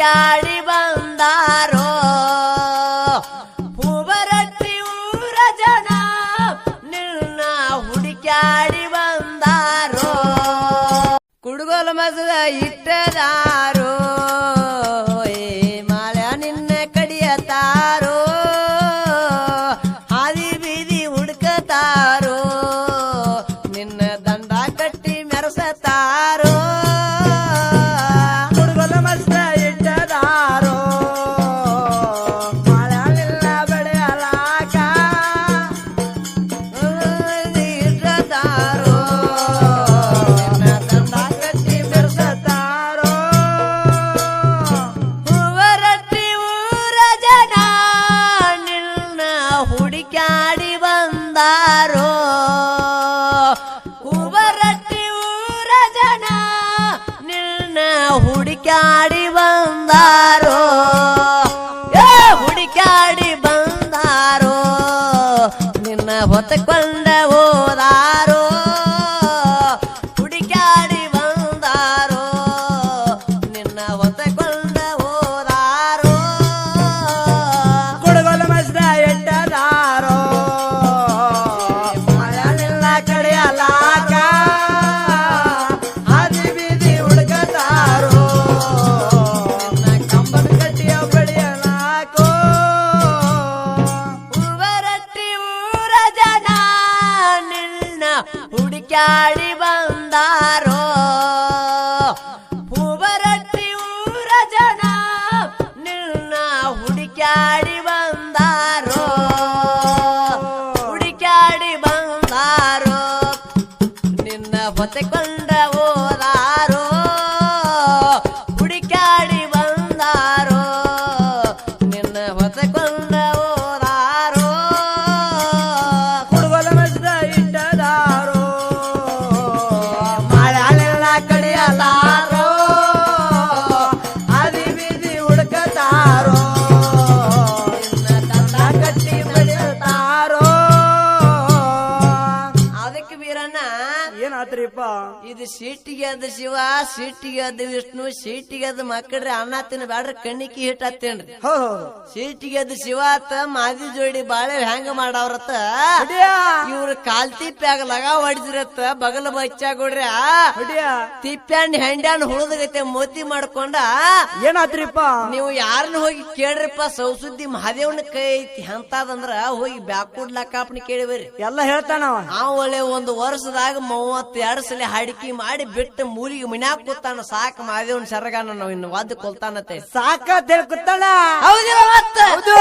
ಹುಡುಕ್ಯಾಡಿ ಬಂದಾರೋ? ಹೂವರಟ್ಟಿ ಊರ ಜನ ನಿನ್ನ ಹುಡುಕ್ಯಾಡಿ ಬಂದಾರೋ? ಕುಡುಗೋಲ ಮಸದ ಇಟ್ಟದಾರೋ? ಬಂದಾರೋ ಹೂವರಟ್ಟಿ ಊರ ಜನ ನಿನ್ನ ಹುಡುಕ್ಯಾಡಿ ಹುಡುಕ್ಯಾಡಿ ಬಂದಾರೋ? ಹೂವರಟ್ಟಿ ಊರ ಜನ ನಿನ್ನ ಹುಡುಕ್ಯಾಡಿ ಬಂದಾರೋ? ಹುಡುಕ್ಯಾಡಿ ಬಂದಾರೋ? ನಿನ್ನ ಹೊತ್ತಕೊಂಡ ಏನಾತ್ರಿಪ್ಪ ಇದು ಸಿಟ್ಟಿಗೆ ಅದ ಶಿವ ಸಿಟ್ಟಿಗೆ ಅದ ವಿಷ್ಣು ಸೀಟಿಗೆ ಅದ ಮಕ್ಕಳ್ರಿ ಅನ್ನ ತಿನ್ನ ಬ್ಯಾಡ್ರಿ ಕಣ್ಣಿಕ್ಕಿ ಹಿಟ್ ಹತ್ತೇನ್ರಿ. ಹೋ ಸೀಟಿಗೆ ಅದ ಶಿವ ಆತ ಮಾದಿ ಜೋಡಿ ಬಾಳೆ ಹೆಂಗ ಮಾಡವ್ರತ್ತ ಹೊಡಿಯ? ಇವ್ರ ಕಾಲ್ ತಿಪ್ಪ್ಯಾಗ ಲಗ ಹೊಡಿದ್ರತ್ತ ಬಗಲ ಬಚ್ಚಾಗೊಡ್ರಿ ಹೊಡಿಯ? ತಿಪ್ಪ್ಯಾನ್ ಹೆಂಡ್ಯಾನ್ ಹುಳದಗೈತೆ ಮೋತಿ ಮಾಡ್ಕೊಂಡ? ಏನಾತ್ರಿಪ್ಪ ನೀವು ಯಾರನ್ನ ಹೋಗಿ ಕೇಳ್ರಿಪ್ಪ ಸೌಸುದ್ದಿ ಮಹಾದೇವನ ಕೈ ಐತಿ ಅಂತದಂದ್ರ ಹೋಗಿ ಬ್ಯಾಕುಡ್ ಲಕ್ಕಾಪಣಿ ಕೇಳಿಬೇರಿ ಎಲ್ಲ ಹೇಳ್ತಾನ ಆ ಒಳ್ಳೆ ಒಂದು ವರ್ಷದಾಗ ಮೂವತ್ತೆರಡು ಸಲ ಹಡಿಕೆ ಮಾಡಿ ಬಿಟ್ಟು ಮೂಲಿಗೆ ಮನ್ಯಾಗ ಕೂತಾನ ಸಾಕ ಮಹಾದೇವನ ಸರಗಾನ ನಾವು ಇನ್ನು ವಾದ ಕೊಲ್ತಾನತೆ ಸಾಕ ತಿಳ್ಕೊತಾಳ ಹೌದು.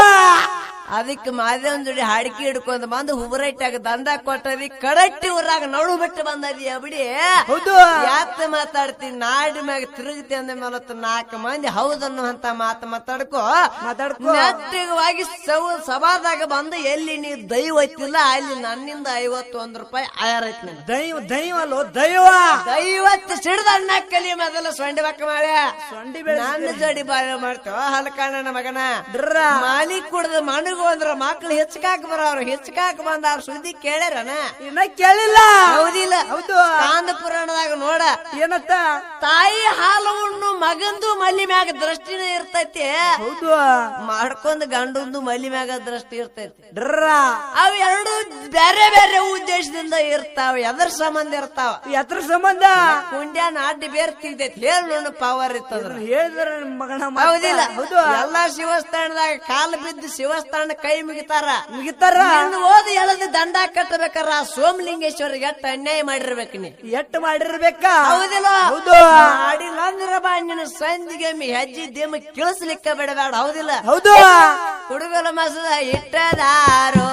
ಅದಕ್ಕೆ ಮಾದೇವನ್ ಜೋಡಿ ಹಾಡಿಕೆ ಹಿಡ್ಕೊಂಡ್ ಬಂದು ಹುಬರೈಟಾಗ ದಂಡ ಕೊಟ್ಟದಿ ಕಡಟ್ಟಿ ಊರಾಗ ನಡು ಬಿಟ್ಟು ಬಂದದಿ ಅಬಿಡಿ ಹೌದು. ಯಾತ ಮಾತಾಡ್ತೀನಿ ನಾಡಿ ಮ್ಯಾಗ ತಿರುಗತಿ ಅಂದ ಮೇಲತ್ತ ನಾಲ್ಕು ಮಂದಿ ಹೌದನ್ನು ಅಂತ ಮಾತು ಮಾತಾಡ್ಕೋ. ಮಾತಾಡ್ಕೋವಾಗಿ ಸವ ಸಭಾದಾಗ ಬಂದು ಎಲ್ಲಿ ನೀ ದೈವ ಐತಿಲ್ಲ ಅಲ್ಲಿ ನನ್ನಿಂದ ಐವತ್ತು ಒಂದ್ ರೂಪಾಯಿ ಆಯಾರೈತಿ ದೈವ ದೈವ ಅಲ್ಲೋ ದೈವ. ದೈವತ್ತು ಸಿಡ್ದ ಅಣ್ಣ ಕಲಿ ಮೊದಲ ಸೊಂಡಿ ಬಕ್ಕ ಮಾಳೆ ಸೊಂಡಿ ಬೆಳೆ ನನ್ನ ಜಡಿ ಬಾಯ ಮಾಡ್ತೇವ ಹಲಕಾಣ ಮಗನ. ಮಾಲಿ ಕುಡ್ದ ಮಣಗು ಅಂದ್ರ ಮಕ್ಳು ಹೆಚ್ಚಕಾಕ್ ಬರೋರು ಹೆಚ್ಚಕಾಕ್ ಬಂದಾರ ಸುದ್ದಿ ಕೇಳ್ಯಾರನ? ಇನ್ನ ಕೇಳಿಲ್ಲ. ಹೌದು. ಕಾಂದ ಪುರಾಣದಾಗ ನೋಡ. ಏನತ್ತ? ತಾಯಿ ಹಾಲು ಉಣ್ಣು ಮಗಂದು ಮಲ್ಲಿ ಮ್ಯಾಗ ದೃಷ್ಟಿನ ಇರ್ತೈತಿ. ಹೌದು. ಮಾಡ್ಕೊಂಡ್ ಗಂಡಂದು ಮಲ್ಲಿ ಮ್ಯಾಗ ದೃಷ್ಟಿ ಇರ್ತೈತಿ. ಅವ್ ಎರಡು ಬೇರೆ ಬೇರೆ ಉದ್ದೇಶದಿಂದ ಇರ್ತಾವ ಎದ್ರ ಸಂಬಂಧ ಇರ್ತಾವ. ಎದ್ರ ಸಂಬಂಧ? ಕುಂಡ್ಯಾನ ಅಡ್ಡಿ ಬೇರೆ ಹೇಳ ನನ್ನ ಪವರ್ ಇರ್ತದ್ರ ಹೇಳಿದ್ರ ಮಗನ ಹೌದಿಲ್ಲ. ಹೌದು. ಎಲ್ಲಾ ಶಿವಸ್ಥಾನದಾಗ ಕಾಲು ಬಿದ್ದು ಶಿವಸ್ಥಾನ ಕೈ ಮುಗಿತಾರ. ಮುಗಿತಾರ? ಓದಿ ಎಳದು ದಂಡ ಕಟ್ಟಬೇಕಾರ. ಸೋಮಲಿಂಗೇಶ್ವರಿಗೆ ಅನ್ಯಾಯ ಮಾಡಿರ್ಬೇಕು ನೀ. ಎಟ್ ಮಾಡಿರ್ಬೇಕ? ಹೌದಿಲ್ಲ. ಹೌದು. ಮಾಡಿಲ್ಲ ಅಂದ್ರ ಬಾ ನಿನ್ನ ಸಂದಿಗೆ ಮಿ ಹೆಜ್ಜೆ ದೇಮ ಕಿಳಿಸ್ಲಿಕ್ಕ ಬಿಡಬೇಡ ಹೌದಿಲ್ಲ. ಹೌದು. ಹುಡುಗಲ ಮಸದ ಇಟ್ಟದಾರೋ